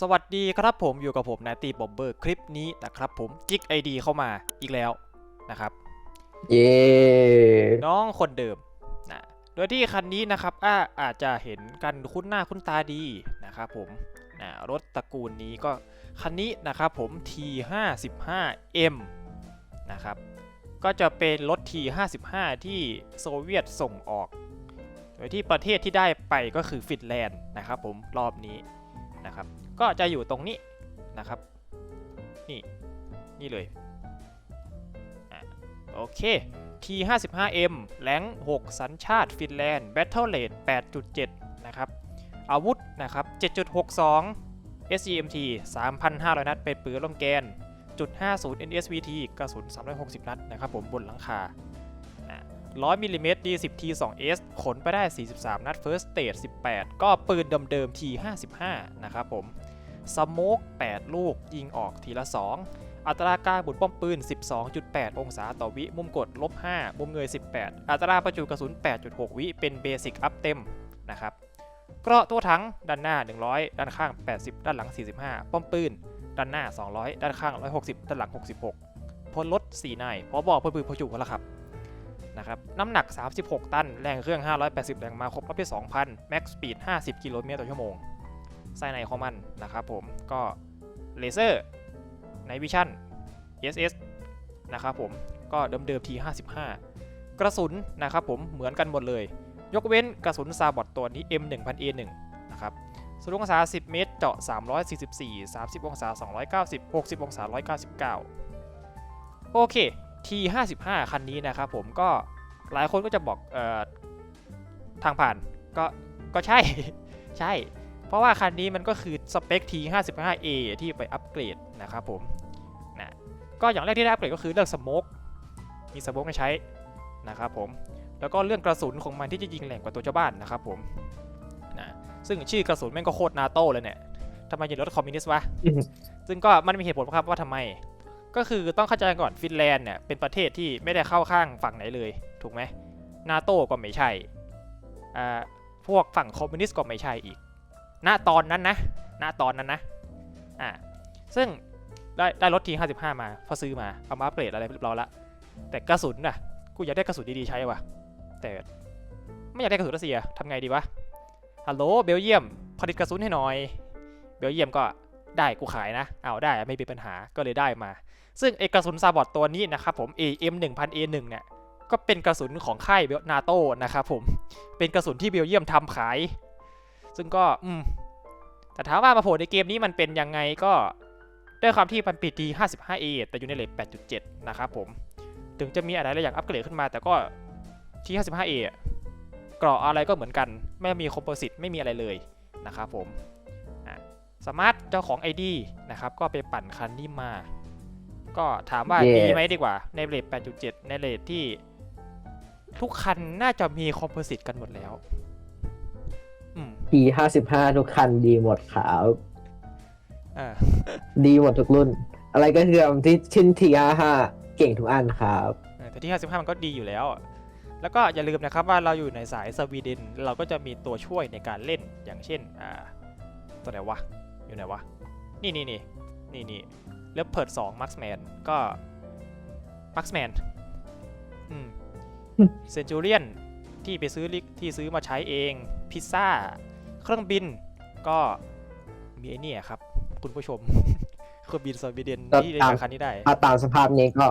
สวัสดีครับผมอยู่กับผมนายตีบอมเบอร์คลิปนี้นะครับผมจิกไอดีเข้ามาอีกแล้วนะครับ เย้น้องคนเดิมนะโดยที่คันนี้นะครับอาอาจจะเห็นกันคุ้นหน้าคุ้นตาดีนะครับผมนะรถตระกูลนี้ก็คันนี้นะครับผม T55M นะครับก็จะเป็นรถ T55 ที่โซเวียตส่งออก โดยที่ประเทศที่ได้ไปก็คือฟินแลนด์นะครับผมรอบนี้นะครับ ก็จะอยู่ตรงนี้นะครับ นี่ นี่เลยอโอเค T55M แรง6 สัญชาติฟินแลนด์ Battle Rate 8.7 นะครับ อาวุธนะครับ 7.62 SEMT 3,500 นัด เป็นปืนล่มแกนจุด50 NSVT กระสุน 360 นัดนะครับผมบนหลังคานะ100มิลลิเมตร D10 T2S ขนไปได้ 43 นัด First Stage 18 ก็ปืนเดิมๆ T55 นะครับผม สโมก8 ลูก ยิงออกทีละ 2 อัตราการบุดป้อมปืน 12.8 องศาต่อวิ มุมกดลบ 5 มุมเงย 18 อัตราประจุกระสุน 8.6 วิเป็นเบสิกอัพเต็มนะครับเกราะตัวถังด้านหน้า 100 ด้านข้าง 80 ด้านหลัง 45 ป้อมปืน ด้านหน้า 200 ด้านข้าง 160 ด้านหลัง 66 พลรถ4นายพอบอกพลปืนพจุกันแล้วครับนะครับน้ำหนัก 36 ตัน แรงเครื่อง 580 แรงมาครบรอบที่ 2,000 แม็กซ์สปีด 50 กิโลเมตรต่อชั่วโมง ไส้ในของมันนะครับผมก็เลเซอร์ในวิชั่น SS นะครับผมก็เดิมๆที 55 กระสุนนะครับผมเหมือนกันหมดเลย ยกเว้นกระสุนซาบอตตัวนี้ M1000A1 นะครับสุดองศา 10 เมตร เจาะ 344 30 องศา 290 60 องศา 199 โอเค T55 คันนี้นะครับผมก็หลายคนก็จะบอกออทางผ่านก็ก็ใช่ ใช่ เพราะว่าคันนี้มันก็คือสเปค T55A ที่ไปอัปเกรดนะครับผมนะก็อย่างแรกที่ได้อัปเกรดก็คือเรื่องสโมกมีสโมกให้ใช้นะครับผมแล้วก็เรื่องกระสุนของมันที่จะยิงแรงกว่าตัวเจ้าบ้านนะครับผมนะซึ่งชื่อกระสุนแม่งก็โคตรนาโต้เลยเนี่ยทำไมยิงรถคอมมิวนิสต์วะ ซึ่งก็มันมีเหตุผลครับว่าทำไม ก็คือต้องเข้าใจก่อนฟินแลนด์เนี่ยเป็นประเทศที่ไม่ได้เข้าข้างฝั่งไหนเลย ถูกไหมนาโต้ก็ไม่ใช่ อ่า พวกฝั่งคอมมิวนิสต์ก็ไม่ใช่อีก ณตอนนั้นนะณตอนนั้นนะอ่าซึ่งได้ได้รถที55 มาพอซื้อมาเอามาอัปเกรดอะไรเรียบร้อยละแต่กระสุนน่ะกูอยากได้กระสุนดีๆใช้ว่ะ แต่ไม่อยากได้กระสุนรัสเซียทำไงดีวะฮัลโหลเบลเยียมผลิตกระสุนให้หน่อย เบลเยียมก็ได้กูขายนะ เอาได้ไม่มีปัญหาก็เลยได้มา ซึ่งไอกระสุนซาบอตตัวนี้นะครับผม AM 1000A1 เนี่ยก็เป็นกระสุนของค่ายเบลนาโตนะครับผมเป็นกระสุนที่เบลเยียมทำขาย ซึ่งก็อืมแต่ถามว่ามาโผล่ในเกมนี้มันเป็นยังไงก็ด้วยความที่มันปิดที่ 55A แต่อยู่ในเลท8.7 นะครับผม ถึงจะมีอะไรหลายอย่างอัปเกรดขึ้นมา แต่ก็ที่ 55A อะเกราะอะไรก็เหมือนกัน ไม่มีคอมโพสิตไม่มีอะไรเลยนะครับผมอะสมาร์ทเจ้าของ ID นะครับ ก็ไปปั่นคันนี้มา ก็ถามว่า Yes ดีไหมดีกว่า ในเลท8.7 ในเลทที่ ทุกคันน่าจะมีคอมโพสิตกันหมดแล้ว อืมทีห้าสิบห้าทุกคันดีหมดครับอ่าดีหมดทุกรุ่น อะไรก็คือที่ชิ้นทีห้าห้าเก่งทุกอันครับเออแต่ที่55มันก็ดีอยู่แล้ว แล้วก็อย่าลืมนะครับว่าเราอยู่ในสายสวีเดน เราก็จะมีตัวช่วยในการเล่นอย่างเช่นอ่าตัวไหนวะ อยู่ไหนวะ นี่นี่นี่นี่นี่เลเพิร์ดสองมาร์คแมนก็มาร์คแมนอืมเซนจูเรียน ที่ไปซื้อลิที่ซื้อมาใช้เองพิซซ่า เครื่องบินก็มีไอ้เนี่ยครับ คุณผู้ชมเครื่องบินสวีเดนที่เล่นกับคันนี้ได้ถ้าตามสภาพนี้ก็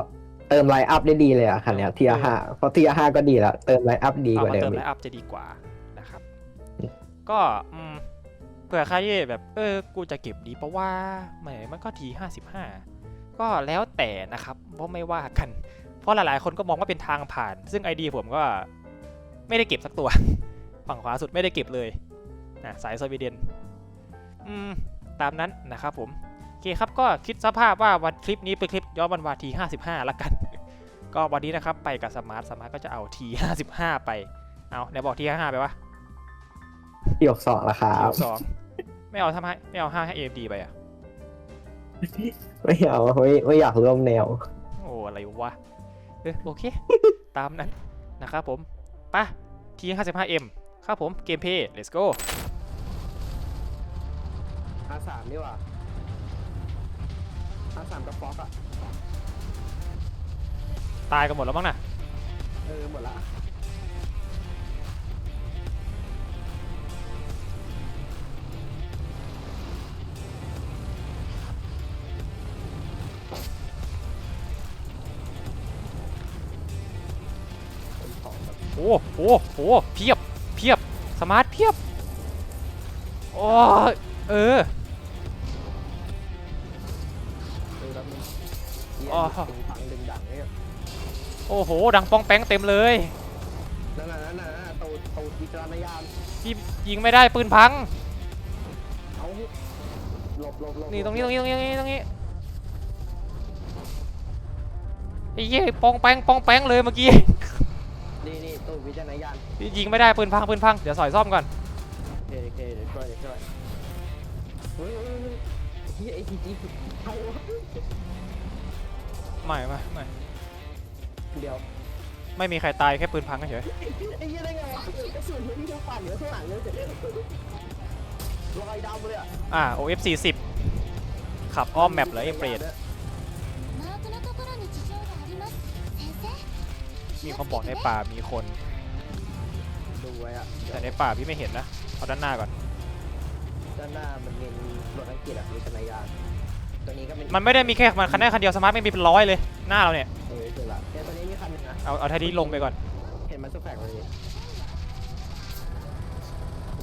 เติมไลน์อัพได้ดีเลยอะคันเนี้ยทีห้าเพราะทีห้าก็ดีแล้วเติมไลน์อัพดีกเอาว่ามาเดิเติมมอีไลกน์อัพจะดีกว่านะครับ ก็อืมเผื่อใครที่แบบเออกูจะเก็บดีเพราะว่าแหมมันก็ที55ก็แล้วแต่นะครับเพราะไม่ว่ากัน เพราะหลายๆ คนก็มองว่าเป็นทางผ่าน ซึ่ง ID ผมก็ ไม่ได้เก็บสักตัว ฝั่งขวาสุดไม่ได้เก็บเลยนะสายสวีเดนอืมตามนั้นนะครับผมโอเคครับก็คิดสภาพว่าวันคลิปนี้เป็นคลิปย้อนวันวาที 55 ละกัน ก็วันนี้นะครับไปกับสมาร์ทสมาร์ทก็จะเอา T55 ไป เอาไหนบอก T55 ไปวะที่หกสองละครับสองไม่เอาทำไมไม่เอา5ให้ AMD ไปอะ ไม่เอาไม่ไม่อยากร่วมแนว โอ้ อะไรวะ เออโอเค ตามนั้นนะครับผมไปะ T55M ครับผมเกมเพย์ let's go อาสามดีกว่าอาสามกับฟอกอะตายกันหมดแล้วมั้งน่ะ เออหมดละ โหโอ้เพียบเพียบสมาร์ทเพียบโอ้ยเออเออแล้วมันเยี่ยอ๋อมดึงฟังดึงดังเนี่ยโอ้โห ดังป้องแป้งเต็มเลยนั่นน่ะนั่นน่ะนั่นน่ะตูดตูดวิจารณญาณพี่ยิงไม่ได้ปืนพังเอาหลบหลบหลบนี่ตรงนี้ตรงนี้ตรงนี้ตรงนี้ตรงนี้ไอ้เหี้ยป้องแป้งป้องแป้งเลยเมื่อกี้นี่นี่ ตูดวิจารณญาณยิงไม่ได้ปืนพังปืนพังเดี๋ยวสอยซ่อมก่อนโอเคโอเคเดี๋ยวช่วยเดี๋ยวช่วยเฮ้ยเฮ้ยเฮ้ยเฮ้ยไอ้ทีจีใครวะไม่ไม่ไม่เดี๋ยวไม่มีใครตายแค่ปืนพังเฉยไอ้เหี้ยได้ไงวะกระสุนมันมีทั้งฝั่งเหนือข้างหลังเลยรอยดำเลยอะอ่า OF 40ขับอ้อมแมปเหรอไอ้เปรต มีคนบอกในป่ามีคนดูไว้อะแต่ในป่าพี่ไม่เห็นนะเอาด้านหน้าก่อน ด้านหน้ามันเป็นรถอังกฤษอะวิจารณญาณตัวนี้ก็เป็นมันไม่ได้มีแค่มันคันได้คันเดียวสมาร์ทไม่มีเป็นร้อยเลยหน้าเราเนี่ยเออเจอละเนี่ยตัวนี้มีคันหนึงนะเอาเอาท่านี้ลงไปก่อนเห็นมันสุดแฝงเลยเ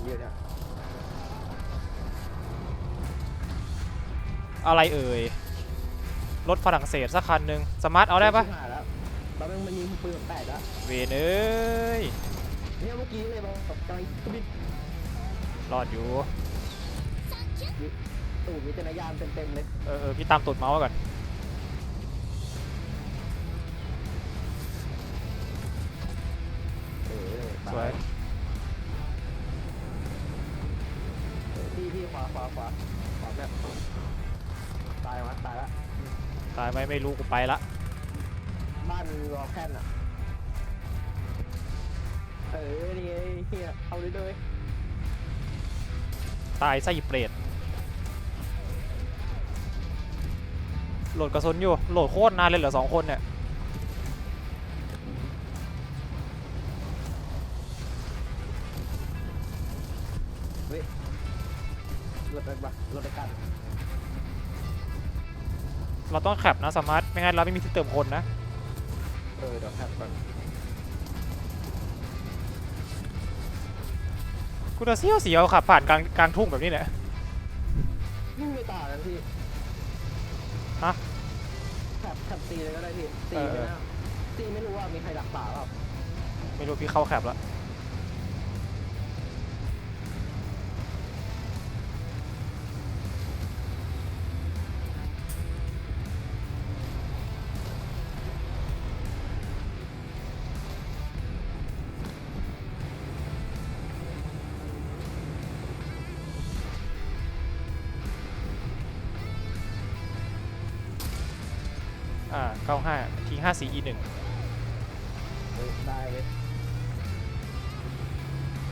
ยอะเนี่ยอะไรเอ่ยรถฝรั่งเศสสักคันหนึ่งสมาร์ทเอาได้ปะชิบหายแล้ วตอนนั้นมันยิงปืนแปดแล้วเวนเอ้ยเนี่ยเมื่อกี้เลยบอกตกใจบินรอดอยู่ ตูดวิจารณญาณเต็มๆเลยเออเออพี่ตามตูดเมาส์ไว้ก่อน เออสวย พี่พี่ขวาขวาขวาขวาแบบตายวะตายละตายไหมไม่รู้กูไปละบ้านรอแค่นอะ เออ นี่ไงเฮียเอาเลยเลยตายไส้เปรตโหลดกระสุนอยู่ โหลดโคตรนานเลยเหลือสองคนเนี่ยรถไปปะรถไปกันเราต้องแคปนะสมาร์ทไม่งั้นเราไม่มีที่เติมคนนะ เออเดี๋ยวแคปก่อนกูจะเสียวเสียวขับผ่านกลางกลางทุ่งแบบนี้แหละยิ่งไม่ต่างกันพี่ฮะแคปแคปตีเลยก็ได้พี่ตีเออไม่ได้ตีไม่รู้ว่ามีใครดักป่าเปล่าไม่รู้พี่เข้าแคปแล้ว อ่าเก้าห้าทิ้งห้าสี่ e หนึ่งเฮ้ยได้เลย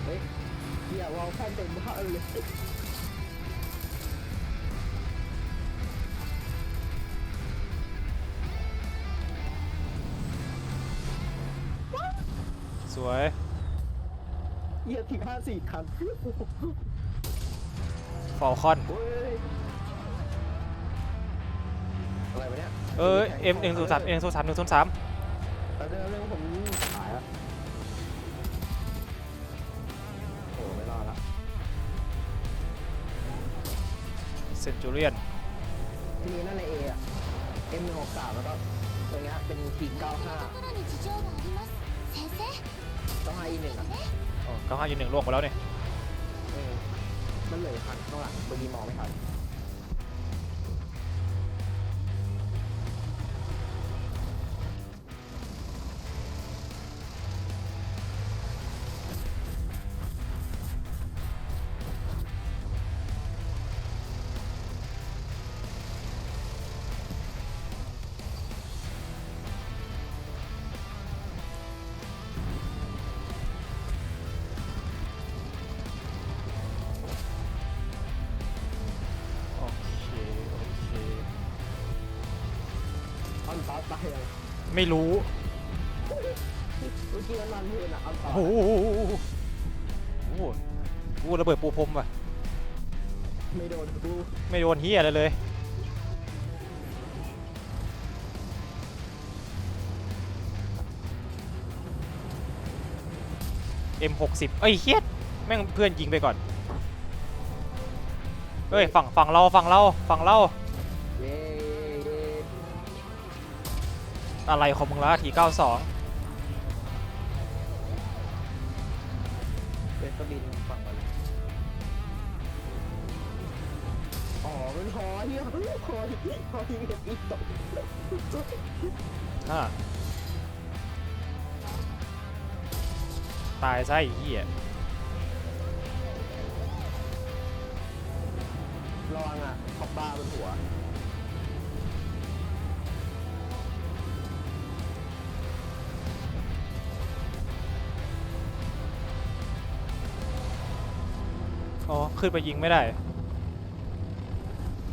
เฮ้ยเฮียวอลแค่เต็มบ้านเลยสวยเฮียถึงห้าสี่คันฟอลคอน เฮ้ย เอ้ยเอ็มหนึ่งศูนย์สามเอ็มศูนย์สามหนึ่งศูนย์สามเอาเรื่องเรื่องผมหายละโอ้ไม่รอดละเซนจูเรียนทีนั่นในเออะ M หนึ่งหกสามแล้วก็ตัวเนี้ยเป็นปีเก้าห้าต้องให้อีหนึ่งอะเก้าห้ายืนหนึ่งล่วงไปแล้วเนี่ยเมันเลยู่คันต้องหลังบางทีมองไม่ทัน ตาตายยังไม่รู้ เมื่อกี้มันมันมือน่ะเอาต่อโอ้โหโอ้โหกูระเบิดปูพรมว่ะ ไม่โดนกูไม่โดนเฮียอะไรเลย M60 เอ้ยเฮียแม่งเพื่อนยิงไปก่อนเฮ้ยฝั่งฝั่งเราฝั่งเราฝั่งเรา เย้ อะไรของมึงละที92เป็นกระบินฝั่งมันอ๋อเป็นหอเฮียหอหอยิงเห็ดอีกตกฮะตายซะไอ้เหี้ยระวังอะขอบบ้าบนหัว ขึ้นไปยิงไม่ได้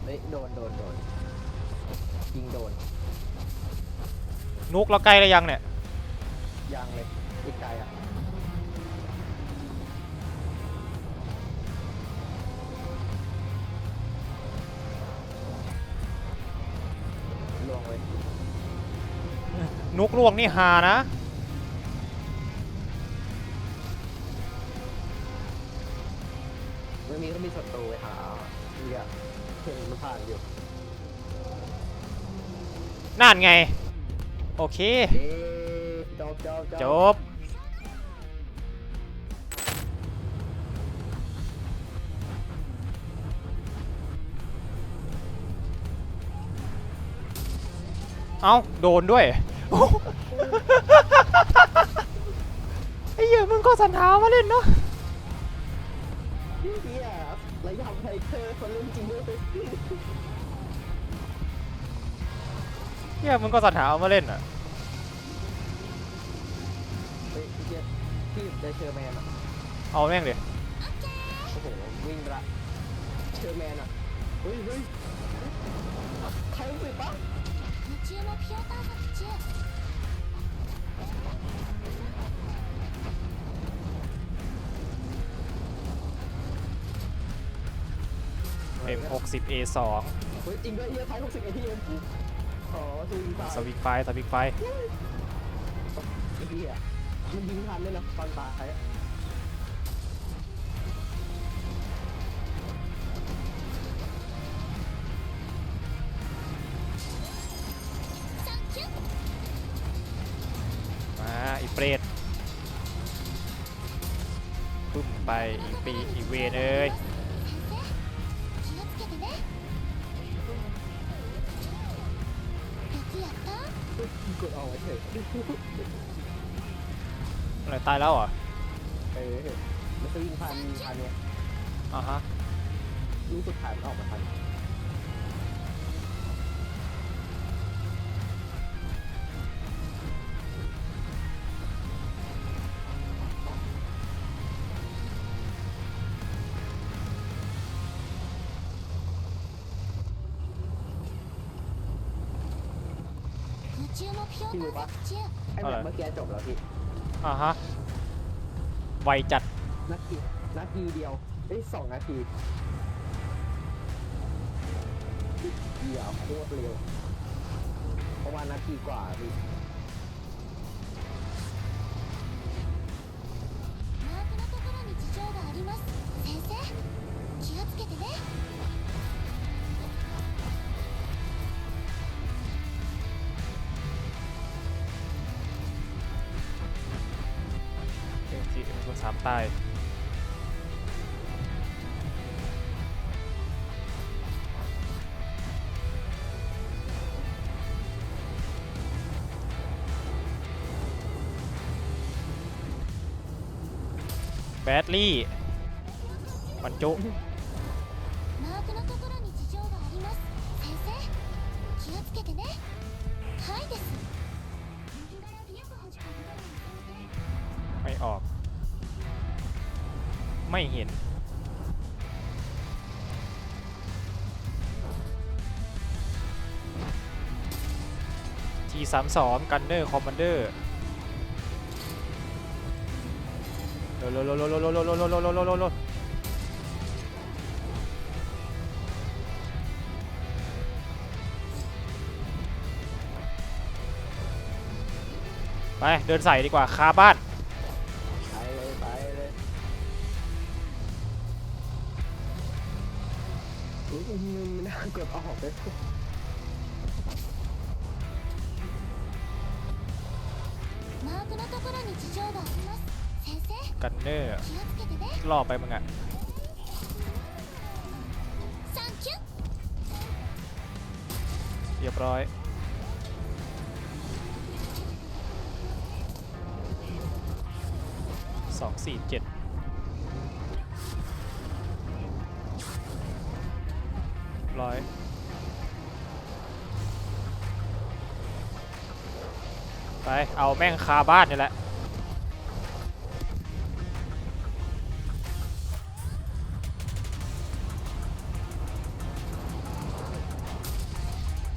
เฮ้ยโดนโดนโดนยิงโดนนุกเราใกล้แล้วยังเนี่ยยังเลยอีกไกลอะลวงเลยนุกล่วงนี่ฮานะ ไม่มีก็มีศัตรูไปหาเฮียเห็นมันผ่านอยู่นั่นไง โอเค เอ๊ะจบจบจบเอ้า โดนด้วย ไอ้เหี้ยมึงก็สันหามาเล่นเนาะ เฮียระยำไทเกอร์คนเล่นจริงด้วย เหี้ยมึงก็สันหาเอามาเล่นอ่ะ เฮ้ยเฮียพี่ได้เชอร์แมนอ่ะ เอาแม่งเลย โอ้โหวิ่งไปละเชอร์แมนอ่ะเฮ้ยเฮ้ยใครรู้สึกปะ 宇宙目标探索中 M60A2 เฮ้ยจริงด้วยเฮียไทย60 ATM ขอดูอีกสาสวิงไฟสวิงไฟมันยิงทันเลยนะตอนตายอะมาอีเปรตปึ้มไปอีปีอีเวนเลย อะไรตายแล้วเหรอเออมันสวิงพันพันเนี่ยอ่าฮะลูกสุดท้ายมันออกมาทัน พี่รู้ปะไอ้แมตเมื่อกี้จบแล้วพี่อ่าฮะ ไวจัด นาทีนาทีเดียวได้สองนาทีเดี๋ยวโคตรเร็วประมาณนาทีกว่าพี่ ใต้ แบดลี่บรรจุ ไม่เห็น T32 Gunner Commander โลโลโลโลโลโลโลโลโลโลโลโลโลโลไป เดินใส่ดีกว่าคาบ้าน ออกเลยกันเนอร์ล่อไปมึงอะเรียบร้อยสองสี่เจ็ดร้อย ไปเอาแม่งคาบ้านนี่แหละ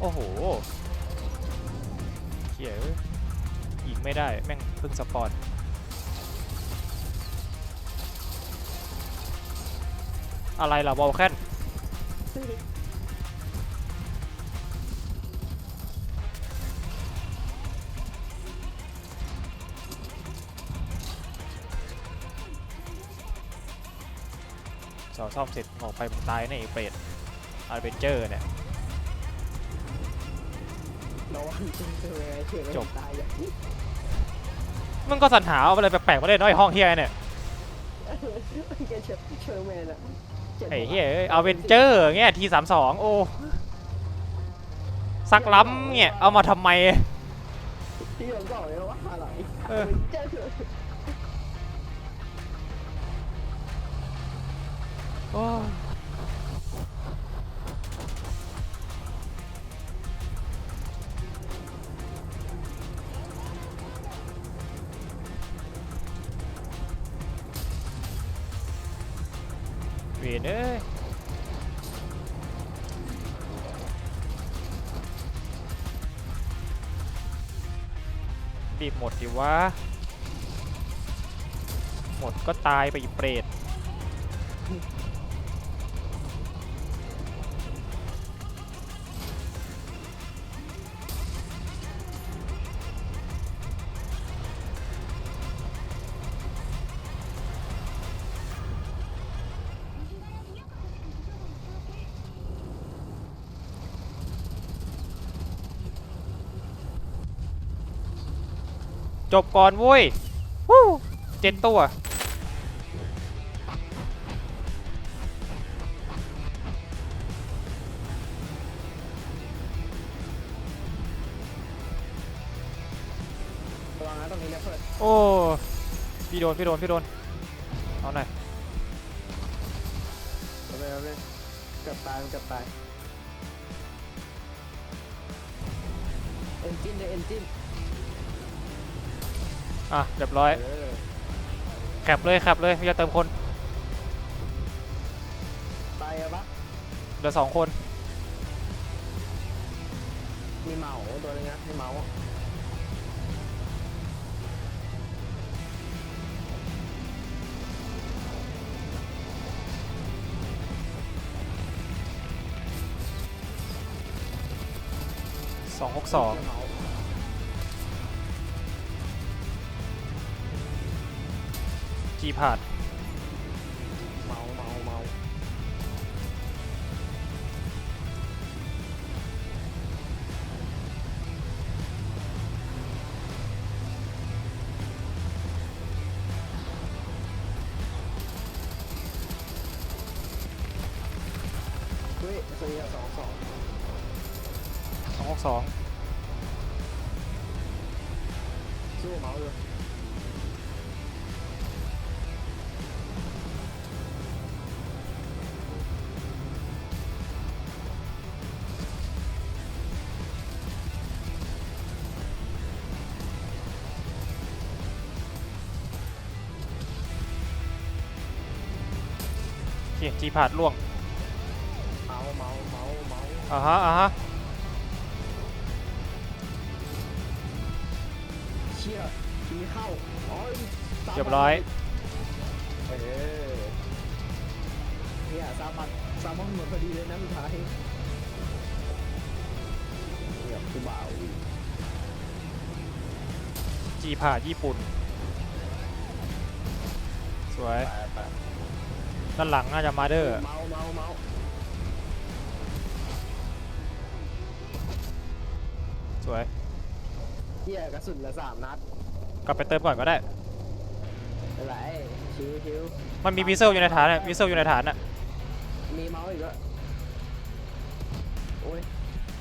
โอ้โหเขียยิงไม่ได้ แม่งเพิ่งสปอนอะไรล่ะวอลแคน ซ่อมเสร็จออกไปมึงตายแน่ไอ้เปรตอาร์เวนเจอร์เนี่ย ระวังจริงๆเลยเชื่อจบ ตายอย่างนี้มึงก็สรรหาเอาอะไรแปลกๆมาเล่นน้อยห้องเฮียเนี่ยแกเชื่อเชื่อแมนอะจ็บไอ้เฮียเอ้ยเอาเวนเจอร์เงี้ยทีสามสองโอ้สักล้ำเงี้ยเอามาทำไม ที่ผมบอกเลยว่าอะไรเออ เจ้าเถอ โอ้เวียนเอ้ยรีบหมดดิวะ หมดก็ตายไปอีเปรต จบก่อนเว้ยวู้เจ็ดตัว ระวังนะตรงนี้นะเพื่อนโอ้ พี่โดน พี่โดน พี่โดน เอาหน่อย เอาไปเอาไปเกือบตายมันเกือบตายเอนจินเลยเอนจิน อะเรียบร้อยเออแคปเลยแคปเลยอย่าเติมคนตายอะปะเหลือสองคนมีเหมาตัวนึงนะมีเหมาสองหกสองมีเหมา จีพาด เคจีพาดล่วงเมาส์เมาส์เมาส์เมาส์อ่าฮะอ่าฮะเชี่ยทีเข้าอ๋อสามเรียบร้อยเออเนี่ยสามบันสามบันหมดพอดีเลยนะสุดท้ายเนี่ยกูบ่าวจีผ่าญี่ปุ่น สวย ไปไป ด้านหลังน่าจะมาเดอร์เมาเมาเมาสวยเฮียกระสุนละสามนัดกลับไปเติมก่อนก็ได้อะไรชิวชิวมันมีวิเซลอยู่ในฐานอะวิเซลอยู่ในฐานอะมีเมาส์อีกแล้วยโอ้ย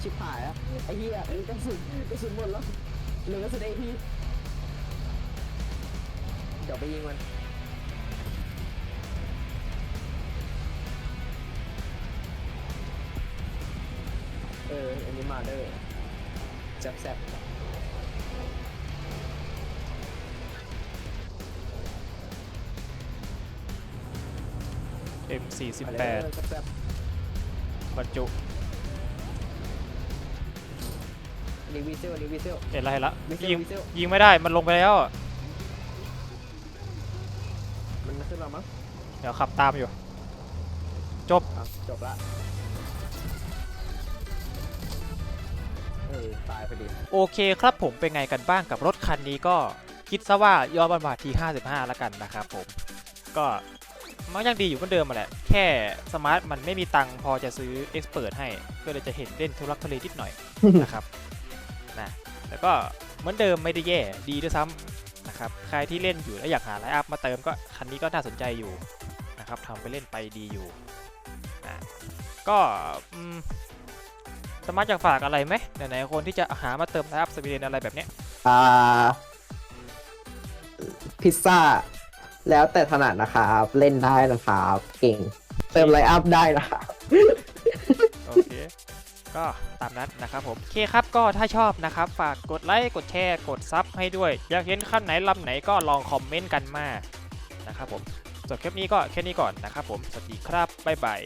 ชิบหายอะไอ้เหี้ยกระสุนกระสุนหมดแล้วเหลือกระสุนเอพีเดี๋ยวไปยิงมัน เอออันนี้มาเด้อแซ่บแซ่บเอ็มสี่สิบไปแปเลยดแซ่บแซ่บบรรจุอันนี้วิเซลอันนี้วิเซล เห็นแล้วเห็นแล้ววิเซลยิงวิเซลยิงไม่ได้มันลงไปแล้วอะมันขึ้นมามั้งเดี๋ยวขับตามอยู่ จบ อะจบละ ออตายพอดีโอเคครับผมเป็นไงกันบ้างกับรถคันนี้ก็คิดซะว่ายอดบันบาทที่ 55 แล้วกันนะครับผม ก็มันยังดีอยู่เหมือนเดิมมาแหละ แค่สมาร์ทมันไม่มีตังค์พอจะซื้อเอ็กซ์เพรสให้ ก็เลยจะเห็นเล่นทุลักทุเลนิดหน่อยนะครับนะแล้วก็เหมือนเดิมไม่ได้แย่ดีด้วยซ้ำนะครับใครที่เล่นอยู่แล้วอยากหาไลน์อัพมาเติมก็คันนี้ก็น่าสนใจอยู่นะครับทำไปเล่นไปดีอยู่นะก็อืม สมาร์ทอยากฝากอะไรไหมไหนๆคนที่จะหามาเติมไลน์อัพสวีเดนอะไรแบบเนี้ยอ่าพิซซ่า แล้วแต่ถนัดนะครับ เล่นได้นะครับ เก่ง เติมไลน์อัพได้นะครับ โอเค ก็ตามนั้นนะครับผมโอเคครับก็ถ้าชอบนะครับ ฝากกดไลค์กดแชร์กดซับให้ด้วย อยากเห็นขั้นไหนลำไหนก็ลองคอมเมนต์กันมานะครับผมส่วนคลิปนี้ก็แค่นี้ก่อนนะครับผมสวัสดีครับบ๊ายบาย